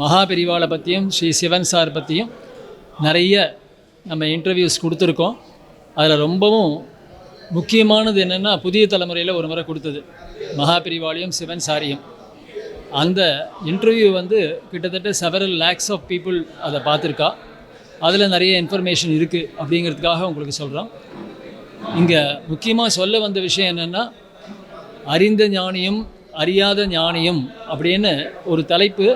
மகாபெரிவாளை பற்றியும் ஸ்ரீ சிவன் சார் பற்றியும் நிறைய நம்ம இன்டர்வியூஸ் கொடுத்துருக்கோம். அதில் ரொம்பவும் முக்கியமானது என்னென்னா புதிய தலைமுறையில் ஒரு முறை கொடுத்தது. மகாபெரிவாளையும் சிவன் சாரியும். அந்த இன்டர்வியூ வந்து கிட்டத்தட்ட செவரல் லேக்ஸ் ஆஃப் பீப்புள் அதை பார்த்துருக்கா. அதில் நிறைய இன்ஃபர்மேஷன் இருக்குது அப்படிங்கிறதுக்காக உங்களுக்கு சொல்கிறோம் இங்கே முக்கியமாக சொல்ல வந்த விஷயம் என்னென்னா அறிந்த ஞானியும் அறியாத ஞானியும் அப்படின்னு ஒரு தலைப்பு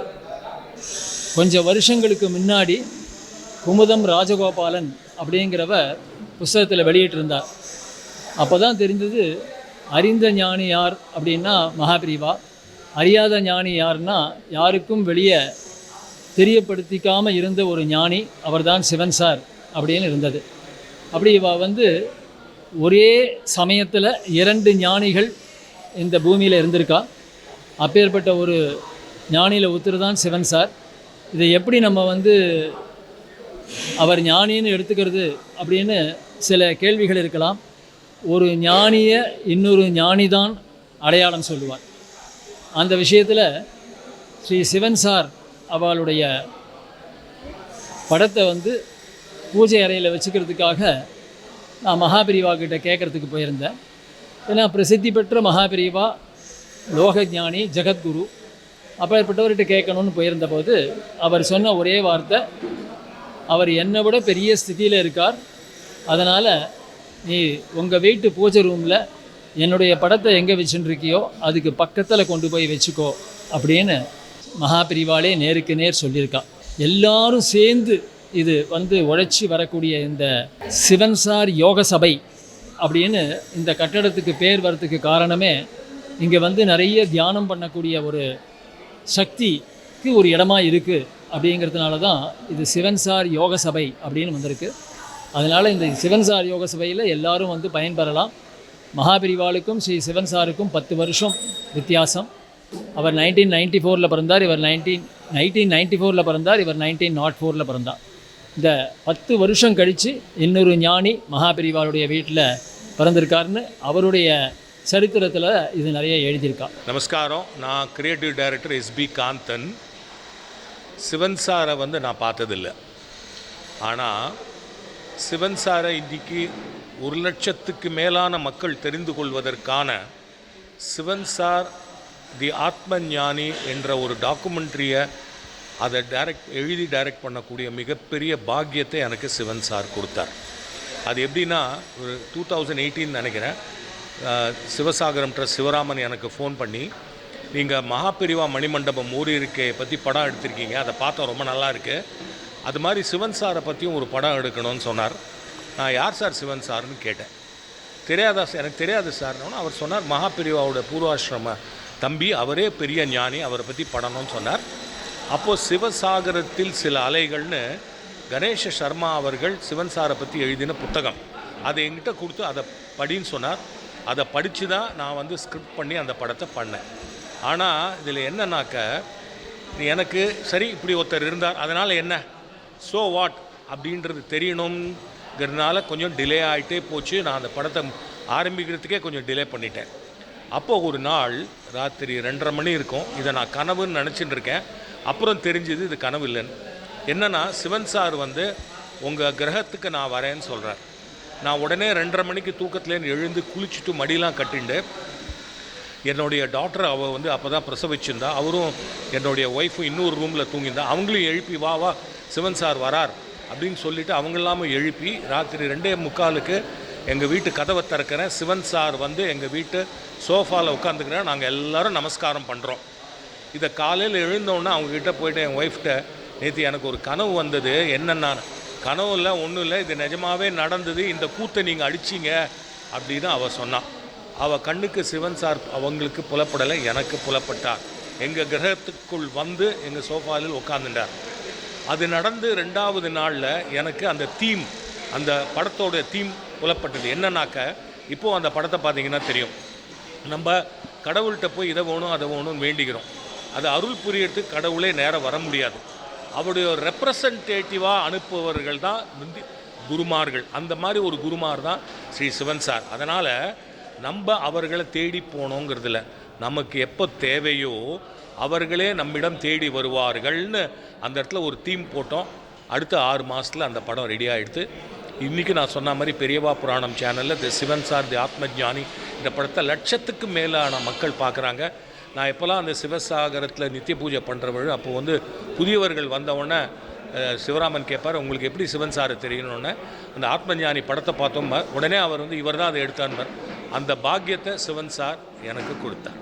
கொஞ்சம் வருஷங்களுக்கு முன்னாடி குமுதம் ராஜகோபாலன் அப்படிங்கிறவர் புஸ்தகத்தில் வெளியிட்டிருந்தார். அப்போ தான் தெரிந்தது அறிந்த ஞானி யார் அப்படின்னா மகாபிரிவா. அறியாத ஞானி யார்னா யாருக்கும் வெளியே தெரியப்படுத்திக்காமல் இருந்த ஒரு ஞானி அவர்தான் சிவன் சார் அப்படின்னு இருந்தது. அப்படி இவ வந்து ஒரே சமயத்தில் இரண்டு ஞானிகள் இந்த பூமியில் இருந்திருக்கா. அப்பேற்பட்ட ஒரு ஞானியில் ஒருத்தர் தான் சிவன் சார். இதை எப்படி நம்ம வந்து அவர் ஞானின்னு எடுத்துக்கிறது அப்படின்னு சில கேள்விகள் இருக்கலாம். ஒரு ஞானியை இன்னொரு ஞானி தான் அடையாளம் சொல்லுவார். அந்த விஷயத்தில் ஸ்ரீ சிவன் சார் அவளுடைய படத்தை வந்து பூஜை அறையில் வச்சுக்கிறதுக்காக நான் மகாபிரிவா கிட்ட கேட்குறதுக்கு போயிருந்தேன். ஏன்னா பிரசித்தி பெற்ற மகாபிரிவா லோக ஞானி ஜெகத்குரு அப்பேற்பட்டவர்கிட்ட கேட்கணும்னு போயிருந்தபோது அவர் சொன்ன ஒரே வார்த்தை அவர் என்னை விட பெரிய ஸ்திதியில் இருக்கார். அதனால் நீ உங்கள் வீட்டு பூஜை ரூமில் என்னுடைய படத்தை எங்கே வச்சுட்டுருக்கியோ அதுக்கு பக்கத்தில் கொண்டு போய் வச்சுக்கோ அப்படின்னு மகாபிரிவாலே நேருக்கு நேர் சொல்லியிருக்கா. எல்லாரும் சேர்ந்து இது வந்து உழைச்சி வரக்கூடிய இந்த சிவன்சார் யோக சபை அப்படின்னு இந்த கட்டடத்துக்கு பேர் வரத்துக்கு காரணமே இங்கே வந்து நிறைய தியானம் பண்ணக்கூடிய ஒரு சக்திக்கு ஒரு இடமா இருக்குது அப்படிங்கிறதுனால தான் இது சிவன்சார் யோக சபை அப்படின்னு வந்திருக்கு. அதனால் இந்த சிவன்சார் யோக சபையில் எல்லாரும் வந்து பயன்பெறலாம். மகாபிரிவாளுக்கும் ஸ்ரீ சிவன் சாருக்கும் பத்து வருஷம் வித்தியாசம். அவர் நைன்டீன் நைன்டி ஃபோரில் பிறந்தார் இவர் நைன்டீன் நைன்டீன் நைன்டி ஃபோரில் பிறந்தார் இவர் நைன்டீன் நாட் ஃபோரில் பிறந்தார். இந்த பத்து வருஷம் கழித்து இன்னொரு ஞானி மகாபிரிவாளுடைய வீட்டில் பிறந்திருக்காருன்னு அவருடைய சரித்திரத்தில் இது நிறைய எழுதியிருக்கா. நமஸ்காரம். நான் creative director S P Kanthan. Sivan சாரை வந்து நான் பார்த்ததில்ல. ஆனால் சிவன் சாரை இன்னைக்கு ஒரு லட்சத்துக்கு மேலான மக்கள் தெரிந்து கொள்வதற்கான சிவன் சார் தி ஆத்ம ஞானி என்ற ஒரு டாக்குமெண்ட்ரியை அதை டைரக்ட் எழுதி டைரக்ட் பண்ணக்கூடிய மிகப்பெரிய பாக்கியத்தை எனக்கு சிவன் சார் கொடுத்தார். அது எப்படின்னா ஒரு டூ தௌசண்ட் எயிட்டீன் நினைக்கிறேன். சிவசாகரம் ட்ரஸ்ட் சிவராமன் எனக்கு ஃபோன் பண்ணி நீங்கள் மகாபிரிவா மணிமண்டபம் ஊரி இருக்கையை பற்றி படம் எடுத்திருக்கீங்க அதை பார்த்தா ரொம்ப நல்லா இருக்குது அது மாதிரி சிவன் சாரை பற்றியும் ஒரு படம் எடுக்கணும்னு சொன்னார். நான் யார் சார் சிவன் சார்னு கேட்டேன். தெரியாதா சார்? எனக்கு தெரியாது சார்னு அவர் சொன்னார் மகாபிரிவாவோட பூர்வாசிரம தம்பி அவரே பெரிய ஞானி அவரை பற்றி படணும்னு சொன்னார். அப்போது சிவசாகரத்தில் சில அலைகள்னு கணேஷ சர்மா அவர்கள் சிவன் சாரை பற்றி எழுதின புத்தகம். அதை எங்கிட்ட கொடுத்து அதை படின்னு சொன்னார். அதை படித்து தான் நான் வந்து ஸ்கிரிப்ட் பண்ணி அந்த படத்தை பண்ணேன். ஆனால் இதில் என்னன்னாக்க நீ எனக்கு சரி இப்படி ஒருத்தர் இருந்தார் அதனால் என்ன? ஸோ வாட் அப்படின்றது தெரியணுங்கிறதுனால கொஞ்சம் டிலே ஆகிட்டே போச்சு. நான் அந்த படத்தை ஆரம்பிக்கிறதுக்கே கொஞ்சம் டிலே பண்ணிட்டேன். அப்போ ஒரு நாள் ராத்திரி ரெண்டரை மணி இருக்கும். இதை நான் கனவுன்னு நினச்சிட்டு இருக்கேன். அப்புறம் தெரிஞ்சது இது கனவு இல்லைன்னு. என்னென்னா சிவன் சார் வந்து உங்கள் கிரகத்துக்கு நான் வரேன்னு சொல்கிறார் நான் உடனே ரெண்டரை மணிக்கு தூக்கத்துலேருந்து எழுந்து குளிச்சுட்டு மடியெலாம் கட்டிண்டு என்னுடைய டாக்டர் அவள் வந்து அப்போ தான் பிரசவிச்சிருந்தா அவரும் என்னுடைய ஒய்ஃபும் இன்னொரு ரூமில் தூங்கியிருந்தா அவங்களையும் எழுப்பி வா வா சிவன் சார் வரார் அப்படின்னு சொல்லிவிட்டு அவங்களாம எழுப்பி ராத்திரி ரெண்டே முக்காலுக்கு எங்கள் வீட்டு கதவை திறக்கிறேன் சிவன் சார் வந்து எங்கள் வீட்டு சோஃபாவில் உட்காந்துக்கிறேன் நாங்கள் எல்லோரும் நமஸ்காரம் பண்ணுறோம் இதை காலையில் எழுந்தோன்னே அவங்கக்கிட்ட போயிட்டு என் ஒய்ஃப்கிட்ட நேற்று எனக்கு ஒரு கனவு வந்தது என்னென்னா கனவு இல்லை ஒன்றும் இல்லை. இது நிஜமாகவே நடந்தது. இந்த கூத்தை நீங்கள் அடிச்சீங்க அப்படின்னு அவள் சொன்னான். அவள் கண்ணுக்கு சிவன் சார் அவங்களுக்கு புலப்படலை எனக்கு புலப்பட்டார். எங்கள் கிரகத்துக்குள் வந்து எங்கள் சோஃபாவில் உட்காந்துட்டார் அது நடந்து ரெண்டாவது நாளில் எனக்கு அந்த தீம் அந்த படத்தோட தீம் புலப்பட்டது. என்னன்னாக்க இப்போது அந்த படத்தை பார்த்தீங்கன்னா தெரியும். நம்ம கடவுள்கிட்ட போய் இதை வேணும் அதை வேணும்னு வேண்டிக்கிறோம். அது அருள் புரியறதுக்கு கடவுளே நேரம் வர முடியாது. அவருடைய ரெப்ரசன்டேட்டிவாக அனுப்புபவர்கள் தான் முந்தி குருமார்கள். அந்த மாதிரி ஒரு குருமார் தான் ஸ்ரீ சிவன் சார். அதனால் நம்ம அவர்களை தேடி போனோங்கிறதுல நமக்கு எப்போ தேவையோ அவர்களே நம்மிடம் தேடி வருவார்கள்னு அந்த இடத்துல ஒரு தீம் போட்டோம். அடுத்த ஆறு மாதத்தில் அந்த படம் ரெடி ஆகிடுது இன்றைக்கி நான் சொன்ன மாதிரி பெரியவா புராணம் சேனலில் தி சிவன் சார் தி ஆத்மஜானி இந்த படத்தை லட்சத்துக்கு மேலான மக்கள் பார்க்குறாங்க. நான் எப்போல்லாம் அந்த சிவசாகரத்தில் நித்திய பூஜை பண்ணுறவழு அப்போ வந்து புதியவர்கள் வந்தவுடனே சிவராமன் கேட்பார் உங்களுக்கு எப்படி சிவன் சாரை தெரியணும்னு? அந்த ஆத்மஞானி படத்தை பார்த்தோம். உடனே அவர் வந்து இவர் தான் அதை எடுத்தார் அந்த பாக்கியத்தை சிவன் சார் எனக்கு கொடுத்தார்.